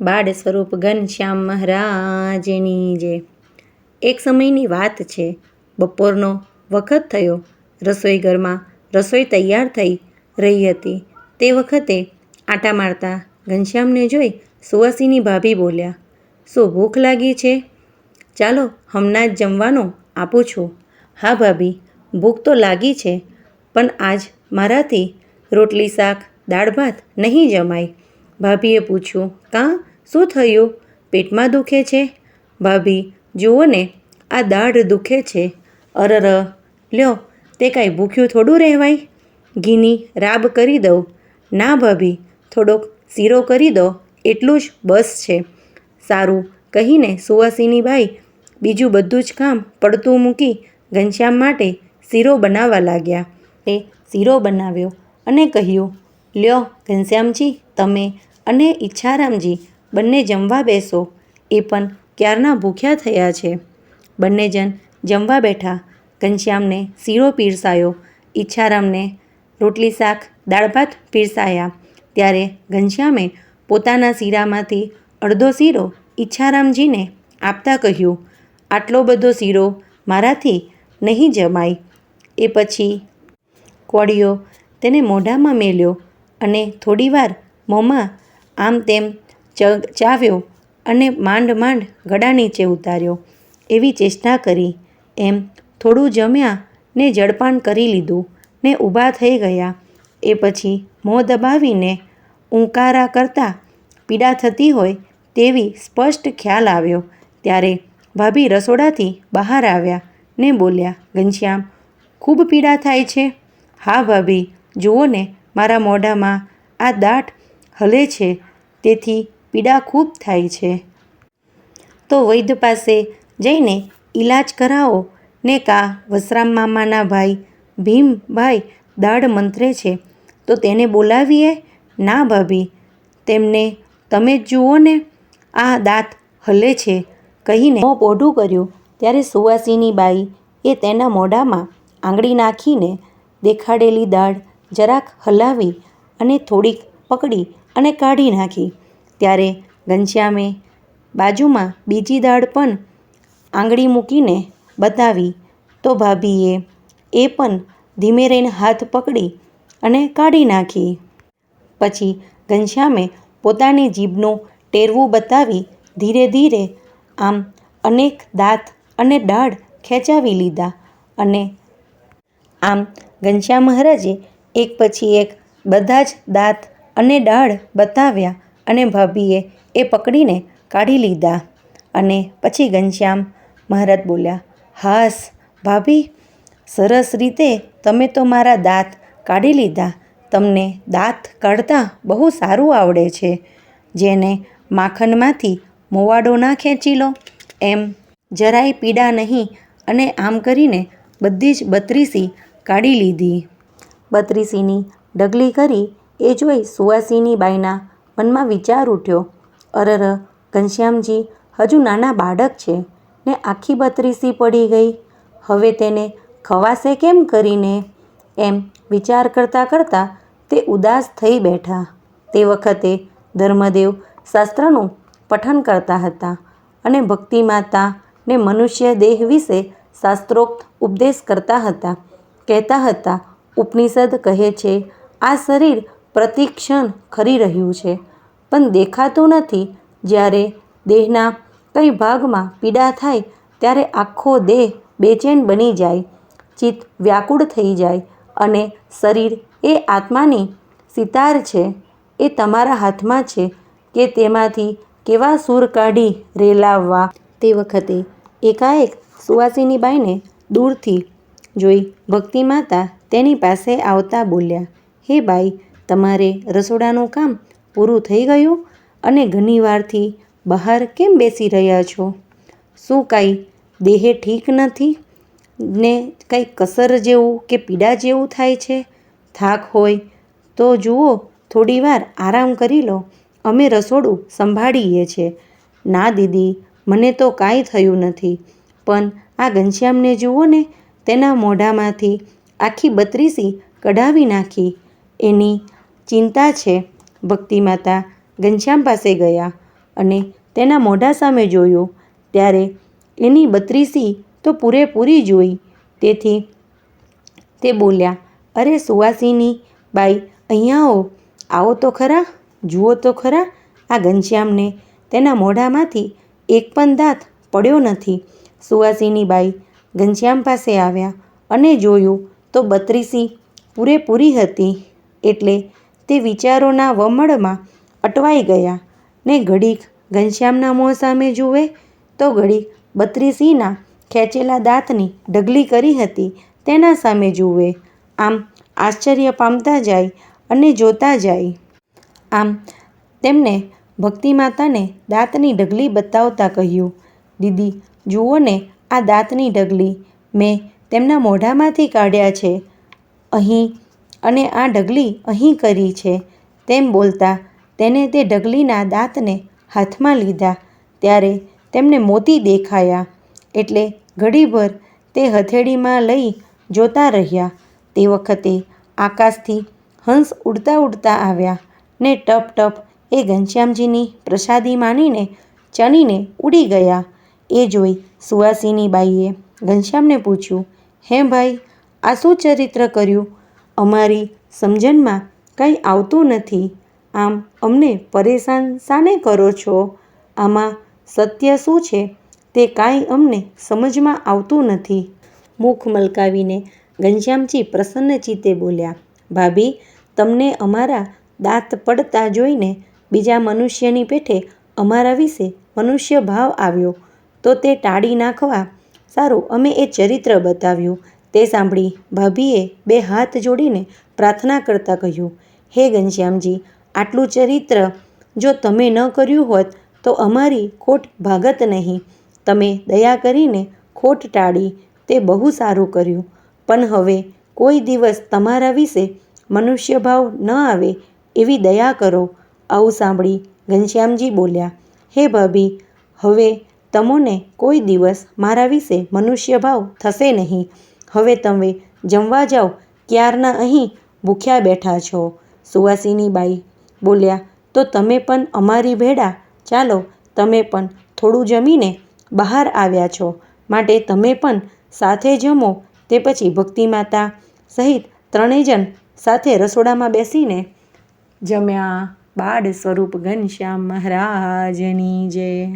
બાળ સ્વરૂપ ઘનશ્યામ મહારાજની જે. એક સમયની વાત છે. બપોરનો વખત થયો. રસોઈ ઘરમાં રસોઈ તૈયાર થઈ રહી હતી. તે વખતે આટા મારતા ઘનશ્યામને જોઈ સુવાસીની ભાભી બોલ્યા, શું ભૂખ લાગી છે? ચાલો હમણાં જ જમવાનું આપું છું. હા ભાભી, ભૂખ તો લાગી છે, પણ આજ મારાથી રોટલી, શાક, દાળ, ભાત નહીં જમાય. ભાભીએ પૂછ્યું, કાં? શું થયું? પેટમાં દુખે છે? ભાભી, જુઓ ને, આ દાઢ દુખે છે. અરર, લ્યો, તે કાંઈ ભૂખ્યું થોડું રહેવાય? ઘીની રાબ કરી દઉં. ના ભાભી, થોડોક શીરો કરી દો, એટલું જ બસ છે. સારું, કહીને સુવાસીની બાઈ, બીજું બધું જ કામ પડતું મૂકી ઘનશ્યામ માટે શીરો બનાવવા લાગ્યા. તે શીરો બનાવ્યો અને કહ્યું, લ્યો, ઘનશ્યામજી, તમે અને ઈચ્છારામજી બંને જમવા બેસો. એ પણ ક્યારના ભૂખ્યા થયા છે? બંને જણ જમવા બેઠા. ઘનશ્યામને શીરો પીરસાયો. ઈચ્છારામને રોટલી શાક દાળ ભાત પીરસાયા. ત્યારે ઘનશ્યામે પોતાના શીરામાંથી અડધો શીરો ઈચ્છારામજીને આપતા કહ્યું, આટલો બધો શીરો મારાથી નહીં જમાય. એ પછી કોળીઓ તેને મોઢામાં મેલ્યો અને થોડીવાર મોંમાં આમ તેમ ચ ચાવ્યો અને માંડ માંડ ગળા નીચે ઉતાર્યો. એવી ચેષ્ટા કરી. એમ થોડું જમ્યા ને જળપાન કરી લીધું ને ઊભા થઈ ગયા. એ પછી મોં દબાવીને ઊંકારા કરતાં પીડા થતી હોય તેવી સ્પષ્ટ ખ્યાલ આવ્યો. ત્યારે ભાભી રસોડાથી બહાર આવ્યા ને બોલ્યા, ઘનશ્યામ, ખૂબ પીડા થાય છે. હા ભાભી જુઓ ને મારા મોઢામાં આ દાટ હલે છે. તેથી પીડા ખૂબ થાય છે. તો વૈદ્ય પાસે જઈને ઈલાજ કરાવો. ને કા વસરામ મામાના ભાઈ, ભીમભાઈ દાઢ મંત્રે છે. તો તેને બોલાવીએ. ના ભાભી, તેમને તમે જ જુઓ ને. આ દાંત હલે છે. કહીને મોં પોઢું કર્યું. ત્યારે સુવાસીની બાઈ એ તેના મોઢામાં આંગળી નાખીને દેખાડેલી દાઢ જરાક હલાવી અને થોડીક પકડી અને કાઢી નાખી. ત્યારે ઘનશ્યામે બાજુમાં બીજી દાળ પણ આંગળી મૂકીને બતાવી, તો ભાભીએ, એ પણ ધીમે રહીને હાથ પકડી અને કાઢી નાખી. પછી ઘનશ્યામે પોતાની જીભનું ટેરવું બતાવી ધીરે ધીરે આમ અનેક દાંત અને દાઢ ખેંચાવી લીધા અને આમ ઘનશ્યામ મહારાજે એક પછી એક બધા જ દાંત અને દાઢ બતાવ્યા અને ભાભીએ એ પકડીને કાઢી લીધા અને પછી ઘનશ્યામ મહારાજ બોલ્યા, હાસ, ભાભી, સરસ રીતે તમે તો મારા દાંત કાઢી લીધા. તમને દાંત કાઢતા બહુ સારું આવડે છે. જેને માખણમાંથી મોવાડો ના ખેંચી લો. એમ જરાય પીડા નહીં અને આમ કરીને બધી જ બત્રીસી કાઢી લીધી. બત્રીસીની ડગલી કરી એ જોઈ સુવાસીની બાઈના મનમાં વિચાર ઉઠ્યો, અરર, ઘનશ્યામજી, હજુ નાના બાળક છે ને આખી બત્રીસી પડી ગઈ. હવે તેને ખવાશે કેમ કરીને? એમ વિચાર કરતાં કરતાં તે ઉદાસ થઈ બેઠા. તે વખતે ધર્મદેવ શાસ્ત્રનું પઠન કરતા હતા અને ભક્તિ માતા ને મનુષ્ય દેહ વિશે શાસ્ત્રોક્ત ઉપદેશ કરતા હતા. કહેતા હતા, ઉપનિષદ કહે છે, આ શરીર પ્રતિક્ષણ ખરી રહ્યું છે. પણ દેખાતું નથી. જ્યારે દેહના કઈ ભાગમાં પીડા થાય, ત્યારે આખો દેહ બેચેન બની જાય, ચિત્ત વ્યાકુળ થઈ જાય અને શરીર એ આત્માની સિતાર છે, એ તમારા હાથમાં છે કે તેમાંથી કેવા સૂર કાઢી રેલાવવા. તે વખતે એકાએક સુવાસીની બાઈને દૂરથી જોઈ ભક્તિ માતા તેની પાસે આવતા બોલ્યા, હે બાઈ તમારે રસોડાનું કામ પૂરું થઈ ગયું અને ઘણીવારથી બહાર કેમ બેસી રહ્યા છો? શું કાંઈ દેહે ઠીક નથી? ને કંઈ કસર જેવું કે પીડા જેવું થાય છે? થાક હોય તો જુઓ, થોડીવાર આરામ કરી લો. અમે રસોડું સંભાળીએ છીએ ના દીદી, મને તો કાંઈ થયું નથી. પણ આ ઘનશ્યામને જુઓ ને, તેના મોઢામાંથી આખી બત્રીસી કઢાવી નાખી. એની ચિંતા છે. ભક્તિ માતા ઘનશ્યામ પાસે ગયા અને તેના મોઢા સામે જોયો. ત્યારે એની બત્રીસી તો પૂરેપૂરી જોઈ. તેથી તે બોલ્યા, અરે સુવાસીની બાઈ, અહીંયા આવો. આવો તો ખરા, જુઓ તો ખરા આ ઘનશ્યામને તેના મોઢામાંથી એક પણ દાંત પડ્યો નથી. સુવાસીની બાઈ ઘનશ્યામ પાસે આવ્યા અને જોયું તો બત્રીસી પૂરેપૂરી હતી. એટલે તે વિચારોના વમળમાં અટવાઈ ગયા. ને ઘડીક ઘનશ્યામના મોં સામે જુએ તો ઘડીક બત્રીસીના ખેંચેલા દાંતની ઢગલી કરી હતી તેના સામે જુએ. આમ આશ્ચર્ય પામતા જાય અને જોતા જાય. આમ તેમને ભક્તિ માતાને દાંતની ઢગલી બતાવતા કહ્યું, દીદી, જુઓ ને આ દાંતની ઢગલી. મેં તેમના મોઢામાંથી કાઢ્યા છે. અહીં અને આ ઢગલી અહીં કરી છે. તેમ બોલતા તેને તે ઢગલીના દાંતને હાથમાં લીધા. ત્યારે તેમને મોતી દેખાયા. એટલે ઘડીભર તે હથેળીમાં લઈ જોતા રહ્યા. તે વખતે આકાશથી હંસ ઉડતા ઉડતા આવ્યા ને ટપ ટપ એ ઘનશ્યામજીની પ્રસાદી માનીને ચણીને ઉડી ગયા. એ જોઈ સુવાસીની બાઈએ ઘનશ્યામને પૂછ્યું, હે ભાઈ, આ શું ચરિત્ર કર્યું? અમારી સમજણમાં કંઈ આવતું નથી. આમ અમને પરેશાન શાને કરો છો? આમાં સત્ય શું છે? તે કાંઈ અમને સમજમાં આવતું નથી. મુખ મલકાવીને ઘનશ્યામજી પ્રસન્ન ચિત્તે બોલ્યા, ભાભી, તમને અમારા દાંત પડતા જોઈને બીજા મનુષ્યની પેઠે અમારા વિશે મનુષ્ય ભાવ આવ્યો. તો તે ટાળી નાખવા સારું, અમે એ ચરિત્ર બતાવ્યું. તે સાંભળી ભાભીએ બે હાથ જોડીને પ્રાર્થના કરતાં કહ્યું, હે ઘનશ્યામજી, આટલું ચરિત્ર જો તમે ન કર્યું હોત તો અમારી ખોટ ભાગત નહીં. તમે દયા કરીને ખોટ ટાળી, તે બહુ સારું કર્યું. પણ હવે કોઈ દિવસ તમારા વિશે મનુષ્યભાવ ન આવે એવી દયા કરો. આવું સાંભળી ઘનશ્યામજી બોલ્યા, હે ભાભી, હવે તમોને કોઈ દિવસ મારા વિશે મનુષ્યભાવ થશે નહીં. હવે તમે જમવા જાઓ, ક્યારના અહીં ભૂખ્યા બેઠા છો? સુવાસીની બાઈ બોલ્યા, તો તમે પણ અમારી ભેડા? ચાલો, તમે પણ થોડું જમીને બહાર આવ્યા છો. માટે તમે પણ સાથે જમો. તે પછી ભક્તિમાતા સહિત ત્રણેય જણ સાથે રસોડામાં બેસીને જમ્યા. બાળ સ્વરૂપ ઘનશ્યામ મહારાજની જય.